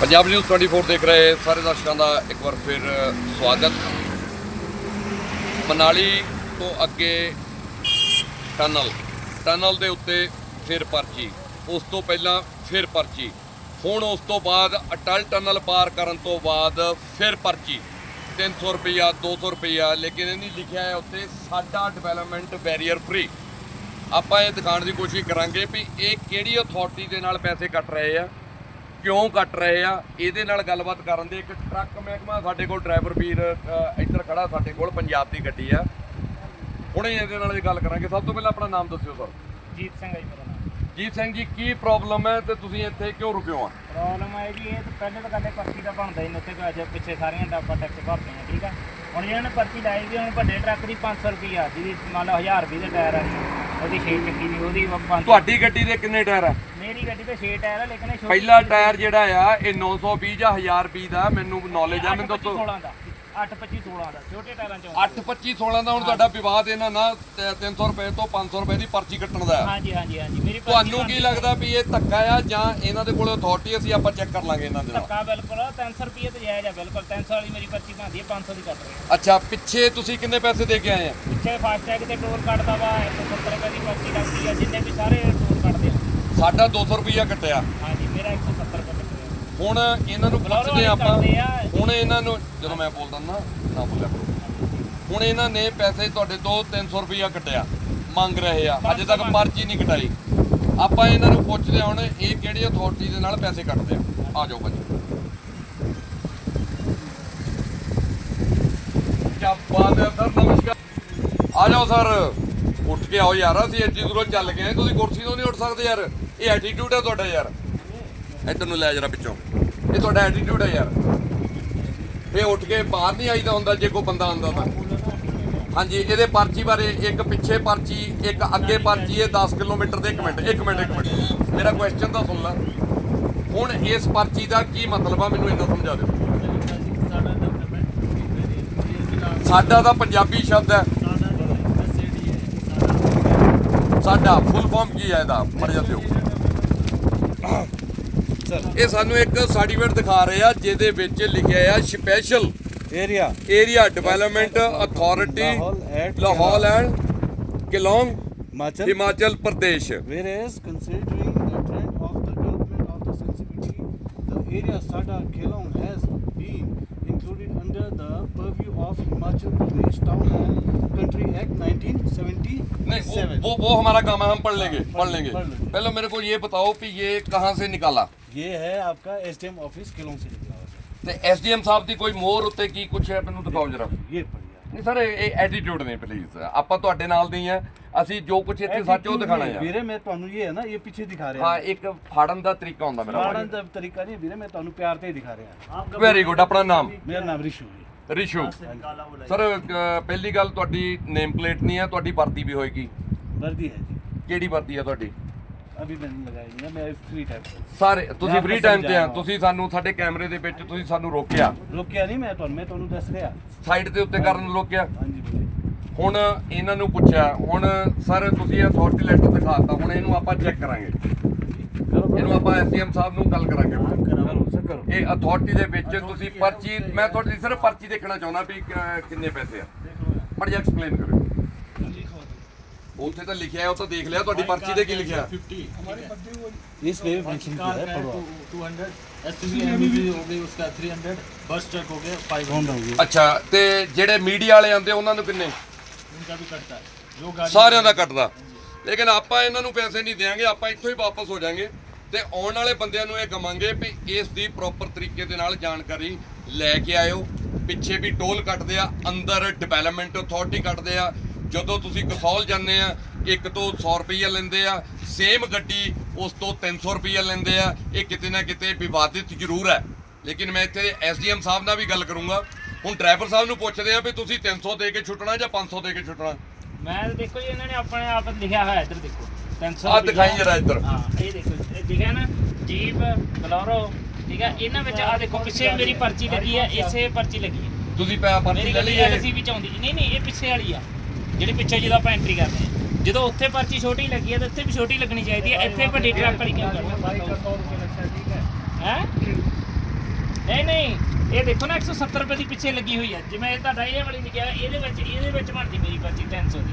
Punjab news 24 ਦੇਖ ਰਹੇ ਸਾਰੇ ਦਰਸ਼ਕਾਂ ਦਾ ਇੱਕ ਵਾਰ ਫਿਰ ਸਵਾਗਤ। ਮਨਾਲੀ ਤੋਂ ਅੱਗੇ ਟਨਲ। ਟਨਲ ਦੇ ਉੱਤੇ ਫਿਰ ਪਰਚੀ। ਉਸ ਤੋਂ ਪਹਿਲਾਂ ਫਿਰ ਪਰਚੀ। ਹੁਣ ਉਸ ਤੋਂ ਬਾਅਦ ਅਟਲ ਟਨਲ ਪਾਰ ਕਰਨ ਤੋਂ ਬਾਅਦ ਫਿਰ ਪਰਚੀ। 300 ਰੁਪਈਆ 200 ਰੁਪਈਆ, ਲੇਕਿਨ ਇਹ ਨਹੀਂ ਲਿਖਿਆ ਹੈ ਉੱਤੇ ਸਾਡਾ ਡਿਵੈਲਪਮੈਂਟ ਬੈਰੀਅਰ ਫ੍ਰੀ ਆਪਾਂ ਇਹ ਦਿਖਾਉਣ ਦੀ ਕੋਸ਼ਿਸ਼ ਕਰਾਂਗੇ ਵੀ ਇਹ ਕਿਹੜੀ ਅਥਾਰਟੀ ਦੇ ਨਾਲ ਪੈਸੇ ਕੱਟ ਰਹੇ ਆ। ਕਿਉਂ ਕੱਟ ਰਹੇ ਆ? ਇਹਦੇ ਨਾਲ ਗੱਲਬਾਤ ਕਰਨ ਦੇ ਇੱਕ ਟਰੱਕ ਮਹਿਕਮਾ ਸਾਡੇ ਕੋਲ ਡਰਾਈਵਰ ਵੀਰ ਇੱਧਰ ਖੜਾ ਸਾਡੇ ਕੋਲ ਪੰਜਾਬ ਦੀ ਗੱਡੀ ਆ। ਹੁਣੇ ਇਹਦੇ ਨਾਲ ਇਹ ਗੱਲ ਕਰਾਂਗੇ। ਸਭ ਤੋਂ ਪਹਿਲਾਂ ਆਪਣਾ ਨਾਮ ਦੱਸਿਓ ਸਰ। ਜੀਤ ਸਿੰਘ ਹੈ ਜੀ ਮੇਰਾ ਨਾਮ। ਜੀਤ ਸਿੰਘ ਜੀ ਕੀ ਪ੍ਰੋਬਲਮ ਹੈ ਤੇ ਤੁਸੀਂ ਇੱਥੇ ਕਿਉਂ ਰੁਕੇ ਹੋ? ਆ ਪ੍ਰੋਬਲਮ ਹੈ ਜੀ ਇਹ ਤਾਂ ਪਹਿਲੇ ਤਾਂ ਕਹਿੰਦੇ ਪਰਚੀ ਦਾ ਬਣਦਾ ਹੀ ਉੱਥੇ ਅੱਜ ਪਿੱਛੇ ਸਾਰੀਆਂ ਡਾਬਾ ਟੈਕਸ ਭਰਦੇ ਆ ਠੀਕ ਆ? ਹੁਣ ਜਿਹਨਾਂ ਨੇ ਪਰਚੀ ਲਾਈ ਵੀ ਹੁਣ ਵੱਡੇ ਟਰੱਕ ਦੀ 500 ਰੁਪਈਆ ਜਿਹਦੀ ਮੰਨ ਲਓ 1000 ਰੁਪਏ ਦਾ ਟਾਇਰ ਆ ਉਹਦੀ 6 ਚੱਕੀ ਦੀ ਉਹਦੀ 500 ਤੁਹਾਡੀ ਗੱਡੀ ਦੇ ਕਿੰਨੇ ਟਾਇਰ ਆ? ਮੇਰੀ ਗੱਡੀ ਤੇ 6 ਟਾਇਰ ਆ ਲੇਕਿਨ ਇਹ ਛੋਟੀ ਪਹਿਲਾ ਟਾਇਰ ਜਿਹੜਾ ਆ ਇਹ 920 ਜਾਂ 1000 ਰੁਪਏ ਦਾ ਮੈਨੂੰ ਨੌਲੇਜ ਆ ਮੈਨੂੰ ਦੱਸੋ। 16 ਦਾ 825 16 ਦਾ ਛੋਟੇ ਟਾਇਰਾਂ ਚੋਂ। 825 16 ਦਾ ਹੁਣ ਤੁਹਾਡਾ ਵਿਵਾਦ ਇਹਨਾਂ ਨਾਲ 300 ਰੁਪਏ ਤੋਂ 500 ਰੁਪਏ ਦੀ ਪਰਚੀ ਕੱਟਣ ਦਾ। ਹਾਂਜੀ ਹਾਂਜੀ ਹਾਂਜੀ ਮੇਰੀ ਤੁਹਾਨੂੰ ਕੀ ਲੱਗਦਾ ਵੀ ਇਹ ਧੱਕਾ ਆ ਜਾਂ ਇਹਨਾਂ ਦੇ ਕੋਲ ਅਥਾਰਟੀ ਅਸੀਂ ਆਪਾਂ ਚੈੱਕ ਕਰ ਲਾਂਗੇ ਇਹਨਾਂ ਦੇ ਨਾਲ? ਧੱਕਾ ਬਿਲਕੁਲ 300 ਰੁਪਏ ਤੇ ਜਾਇਜ਼ ਆ ਬਿਲਕੁਲ 300 ਵਾਲੀ ਮੇਰੀ ਪਰਚੀ ਬਣਦੀ ਹੈ 500 ਦੀ ਕੱਟ ਰਹੀ ਅੱਛਾ ਪਿੱਛੇ ਤੁਸੀਂ ਕਿੰਨੇ ਪੈਸੇ ਦੇ ਕੇ ਆਏ ਆ? ਪਿੱਛੇ ਫਾਸਟੈਗ ਤੇ ਟੋਲ ਕੱਟਦਾ ਵਾ 170 ਰੁਪਏ ਦੀ ਪਰਚੀ ਲੱਗਦੀ ਆ ਜਿੰਨੇ ਵੀ ਸਾਰੇ ਟੋਲ ਕੱਟਦੇ ਆ। ਸਾਡਾ 200 ਰੁਪਈਆ ਕੱਟਿਆ। ਹਾਂਜੀ ਮੇਰਾ 170 ਰੁਪਏ ਕੱਟਦੇ ਆ ਹੁਣ ਇਹਨਾਂ ਨੂੰ ਪੁੱਛਦੇ ਆਪਾਂ। ਹੁਣ ਇਹਨਾਂ ਨੂੰ ਜਦੋਂ ਮੈਂ ਬੋਲਦਾ ਨਾ ਨਾ ਬੋਲਿਆ ਕਰੋ। ਹੁਣ ਇਹਨਾਂ ਨੇ ਪੈਸੇ ਤੁਹਾਡੇ ਤੋਂ 300 ਰੁਪਈਆ ਕੱਟਿਆ ਮੰਗ ਰਹੇ ਆ। ਅਜੇ ਤੱਕ ਪਰਚੀ ਨਹੀਂ ਕਟਾਈ। ਆਪਾਂ ਇਹਨਾਂ ਨੂੰ ਪੁੱਛਦੇ ਹੁਣ ਇਹ ਕਿਹੜੀ ਅਥਾਰਟੀ ਦੇ ਨਾਲ ਪੈਸੇ ਕੱਟਦੇ ਆ? ਆ ਜਾਓ ਭਾਜੀ। ਕਿਆ ਬਾਤ ਹੈ ਸਰ ਨਮਸਕਾਰ। ਆ ਜਾਓ ਸਰ। ਉੱਠ ਕੇ ਆਓ ਯਾਰ, ਅਸੀਂ ਐਡੀ ਦੂਰੋਂ ਚੱਲ ਕੇ ਆਏ, ਤੁਸੀਂ ਕੁਰਸੀ ਤੋਂ ਨਹੀਂ ਉੱਠ ਸਕਦੇ ਯਾਰ। ਇਹ ਐਟੀਟਿਊਡ ਹੈ ਤੁਹਾਡਾ ਯਾਰ। ਇੱਧਰ ਨੂੰ ਲੈ ਜਰਾ ਪਿੱਛੋਂ। ਇਹ ਤੁਹਾਡਾ ਐਟੀਟਿਊਡ ਹੈ ਯਾਰ। ਇਹ ਉੱਠ ਕੇ ਬਾਹਰ ਨਹੀਂ ਆਈਦਾ ਹੁੰਦਾ, ਜੇ ਕੋਈ ਬੰਦਾ ਆਉਂਦਾ ਤਾਂ। ਹਾਂਜੀ, ਇਹਦੇ ਪਰਚੀ ਬਾਰੇ ਇੱਕ ਪਿੱਛੇ ਪਰਚੀ, ਇੱਕ ਅੱਗੇ ਪਰਚੀ, ਇਹ 10 ਕਿਲੋਮੀਟਰ ਦੇ 1 ਮਿੰਟ 1 ਮਿੰਟ 1 ਮਿੰਟ। ਮੇਰਾ ਕੁਐਸਚਨ ਤਾਂ ਸੁਣ ਲੈ। ਹੁਣ ਇਸ ਪਰਚੀ ਦਾ ਕੀ ਮਤਲਬ ਆ, ਮੈਨੂੰ ਇਹਨਾਂ ਸਮਝਾ ਦਿਓ। ਸਾਡਾ ਤਾਂ ਪੰਜਾਬੀ ਸ਼ਬਦ ਹੈ। ਸਾਡਾ ਫੁੱਲ ਫਾਰਮ ਕੀ ਹੈ ਇਹਦਾ ਮਰ ਜਾਂਦੇ ਹੋ ਇਹ ਸਾਨੂੰ ਇੱਕ ਸਰਟੀਫਿਕੇਟ ਦਿਖਾ ਰਹੇ ਆ ਜਿਹਦੇ ਵਿੱਚ ਲਿਖਿਆ ਆ special area area development authority Lahaul and Kyelang Himachal Himachal Pradesh whereas considering the trend of the development of the sensitivity the area Sada Kelong has been included under the purview of Himachal Pradesh Town and Country Act 1977 नहीं वो वो वो हमारा काम है हम पढ़ लेंगे पढ़ लेंगे पढ़ लेंगे। पहले मेरे को ये बताओ कि ये कहाँ से निकाला ये है आपका एसडीएम ऑफिस केलोंग से निकला हुआ सर ਤੇ ਐਸਡੀਐਮ ਸਾਹਿਬ ਦੀ ਕੋਈ ਮੋਹਰ ਉੱਤੇ ਕੀ ਕੁਛ ਹੈ ਮੈਨੂੰ ਦਿਖਾਓ ਜਰਾ ये पढ़िए ਨਹੀਂ ਸਰ ਇਹ ਐਟੀਟਿਊਡ ਨਹੀਂ ਪਲੀਜ਼ ਆਪਾਂ ਤੁਹਾਡੇ ਨਾਲ ਨਹੀਂ ਆ ਅਸੀਂ ਜੋ ਕੁਛ ਇੱਥੇ ਸੱਚ ਉਹ ਦਿਖਾਣਾ ਆ ਵੀਰੇ ਮੈਂ ਤੁਹਾਨੂੰ ਇਹ ਹੈ ਨਾ ਇਹ ਪਿੱਛੇ ਦਿਖਾ ਰਿਹਾ ਹਾਂ ਇੱਕ ਫਾੜਨ ਦਾ ਤਰੀਕਾ ਹੁੰਦਾ ਮੇਰਾ ਮਾਰਨ ਦਾ ਤਰੀਕਾ ਨਹੀਂ ਵੀਰੇ ਮੈਂ ਤੁਹਾਨੂੰ ਪਿਆਰ ਤੇ ਹੀ ਦਿਖਾ ਰਿਹਾ ਵੈਰੀ ਗੁੱਡ ਆਪਣਾ ਨਾਮ ਮੇਰਾ ਨਾਮ ਰਿਸ਼ੂ ਹੈ ਰਿਸ਼ੂ ਸਰ ਅ, ਪਹਿਲੀ ਗੱਲ ਤੁਹਾਡੀ ਨੇਮ ਪਲੇਟ ਨਹੀਂ ਹੈ ਤੁਹਾਡੀ ਵਰਦੀ ਵੀ ਹੋਏਗੀ ਵਰਦੀ ਹੈ ਜੀ ਕਿਹੜੀ ਵਰਦੀ ਹੈ ਤੁਹਾਡੀ ਅਭੀ मैंने लगाई नहीं है मैं फ्री टाइम ਸਾਰੇ ਤੁਸੀਂ ਮੈਂ ਫ੍ਰੀ ਆਪਣਾ ਟਾਈਮ ਤੇ ਆ ਸਮਝਾ ਤੁਸੀਂ ਸਾਨੂੰ ਸਾਡੇ ਕੈਮਰੇ ਦੇ ਵਿੱਚ ਤੁਸੀਂ ਸਾਨੂੰ ਰੋਕਿਆ ਰੋਕਿਆ ਨਹੀਂ ਮੈਂ ਤੁਹਾਨੂੰ ਮੈਂ ਤੁਹਾਨੂੰ ਦੱਸ ਰਿਹਾ ਸਾਈਡ ਦੇ ਉੱਤੇ ਕਰਨ ਨੂੰ ਰੋਕਿਆ ਹਾਂਜੀ ਵੀਰੇ ਹੁਣ ਇਹਨਾਂ ਨੂੰ ਪੁੱਛਿਆ ਹੁਣ ਸਰ ਤੁਸੀਂ ਅਥਾਰਟੀ ਲੈਟਰ ਦਿਖਾਤਾ ਹੁਣ ਇਹਨੂੰ ਆਪਾਂ ਚੈੱਕ ਕਰਾਂਗੇ ਕਰੋ ਇਹਨੂੰ ਆਪਾਂ ਐਸਡੀਐਮ ਸਾਹਿਬ ਨੂੰ ਗੱਲ ਕਰਾਂਗੇ ਕਰੋ ਸਰ ਕਰੋ ਇਹ ਅਥਾਰਟੀ ਦੇ ਵਿੱਚ ਤੁਸੀਂ ਪਰਚੀ ਮੈਂ ਤੁਹਾਡੀ ਸਿਰਫ ਪਰਚੀ ਦੇਖਣਾ ਚਾਹੁੰਦਾ ਵੀ ਕ- ਕਿੰਨੇ ਪੈਸੇ ਆ ਪਰ ਜੀ ਐਕਸਪਲੇਨ ਕਰੋ ਉੱਥੇ ਤਾਂ ਲਿਖਿਆ ਹੈ ਉਹ ਤਾਂ ਦੇਖ ਲਿਆ ਤੁਹਾਡੀ ਪਰਚੀ ਤੇ ਕੀ ਲਿਖਿਆ इस पे मेंशन किया है पढ़ो टू हंड्रेड एस एमवीवी हो गई उसका थ्री हंड्रेड बस ट्रक हो गया फाइव कौन होगी ਅੱਛਾ ਤੇ ਜਿਹੜੇ ਮੀਡੀਆ ਵਾਲੇ ਆਉਂਦੇ ਉਹਨਾਂ ਨੂੰ ਕਿੰਨੇ उनका भी कटता है जो गाड़ी ਸਾਰਿਆਂ ਦਾ ਕੱਟਦਾ ਲੇਕਿਨ ਆਪਾਂ ਇਹਨਾਂ ਨੂੰ ਪੈਸੇ ਨਹੀਂ ਦੇਵਾਂਗੇ ਆਪਾਂ ਇੱਥੋਂ ਹੀ ਵਾਪਸ ਹੋ ਜਾਾਂਗੇ ਤੇ ਆਉਣ ਵਾਲੇ ਬੰਦਿਆਂ ਨੂੰ ਇਹ ਕਵਾਂਗੇ ਵੀ ਇਸ ਦੀ ਪ੍ਰੋਪਰ ਤਰੀਕੇ ਦੇ ਨਾਲ ਜਾਣਕਾਰੀ ਲੈ ਕੇ ਆਇਓ। ਪਿੱਛੇ ਵੀ ਟੋਲ ਕੱਟਦੇ ਆ, ਅੰਦਰ ਡਿਵੈਲਪਮੈਂਟ ਅਥਾਰਟੀ ਕੱਟਦੇ ਆ। ਜਦੋਂ ਤੁਸੀਂ ਕਸੌਲ ਜਾਂਦੇ ਆ, ਇੱਕ ਤੋਂ 100 ਰੁਪਈਆ ਲੈਂਦੇ ਆ ਸੇਮ ਗੱਡੀ ਉਸ ਤੋਂ 300 ਰੁਪਈਆ ਲੈਂਦੇ ਆ। ਇਹ ਕਿਤੇ ਨਾ ਕਿਤੇ ਵਿਵਾਦਿਤ ਜ਼ਰੂਰ ਹੈ। ਲੇਕਿਨ ਮੈਂ ਇੱਥੇ ਐਸਡੀਐਮ ਸਾਹਿਬ ਨਾਲ ਵੀ ਗੱਲ ਕਰੂੰਗਾ। ਹੁਣ ਡਰਾਈਵਰ ਸਾਹਿਬ ਨੂੰ ਪੁੱਛਦੇ ਆ ਵੀ ਤੁਸੀਂ 300 ਦੇ ਕੇ ਛੁੱਟਣਾ ਜਾਂ 500 ਦੇ ਕੇ ਛੁੱਟਣਾ? ਮੈਂ ਦੇਖੋ ਜੀ, ਇਹਨਾਂ ਨੇ ਆਪਣੇ ਆਪ ਲਿਖਿਆ ਹੋਇਆ ਇੱਧਰ ਦੇਖੋ। 300 ਆਹ ਦਿਖਾਈ ਜਰਾ ਇੱਧਰ। ਹਾਂ ਇਹ ਦੇਖੋ ਇਹ ਦਿਖਿਆ ਨਾ ਜੀਪ ਬਲੋਰੋ ਠੀਕ ਹੈ ਇਹਨਾਂ ਵਿੱਚ ਆ ਦੇਖੋ ਪਿੱਛੇ ਮੇਰੀ ਪਰਚੀ ਲੱਗੀ ਹੈ ਇਸੇ ਪਰਚੀ ਲੱਗੀ ਹੈ ਤੁਸੀਂ ਪੈ ਪਰਚੀ ਮੇਰੀ ਲੈ ਲਈ ਹੈ ਐਲਸੀ ਵਿੱਚ ਆਉਂਦੀ ਨਹੀਂ ਨਹੀਂ ਇਹ ਪਿੱਛੇ ਵਾਲੀ ਆ ਜਿਹੜੀ ਪਿੱਛੇ ਜਦੋਂ ਆਪਾਂ ਐਂਟਰੀ ਕਰਦੇ ਹਾਂ। ਜਦੋਂ ਉੱਥੇ ਪਰਚੀ ਛੋਟੀ ਲੱਗੀ ਹੈ ਤਾਂ ਇੱਥੇ ਵੀ ਛੋਟੀ ਲੱਗਣੀ ਚਾਹੀਦੀ ਹੈ ਇੱਥੇ ਵੱਡੀ ਟਰੱਕ ਵਾਲੀ ਕਿਉਂ ਕਰਦਾ ਹੈ। ਇਹ ਦੇਖੋ ਨਾ 170 ਰੁਪਏ ਦੀ ਪਿੱਛੇ ਲੱਗੀ ਹੋਈ ਹੈ ਜਿਵੇਂ ਇਹ ਤੁਹਾਡਾ ਇਹ ਵਾਲੀ ਲਿਖਿਆ ਇਹਦੇ ਵਿੱਚ ਇਹਦੇ ਵਿੱਚ ਬਣਦੀ ਮੇਰੀ ਪਰਚੀ 300 ਦੀ।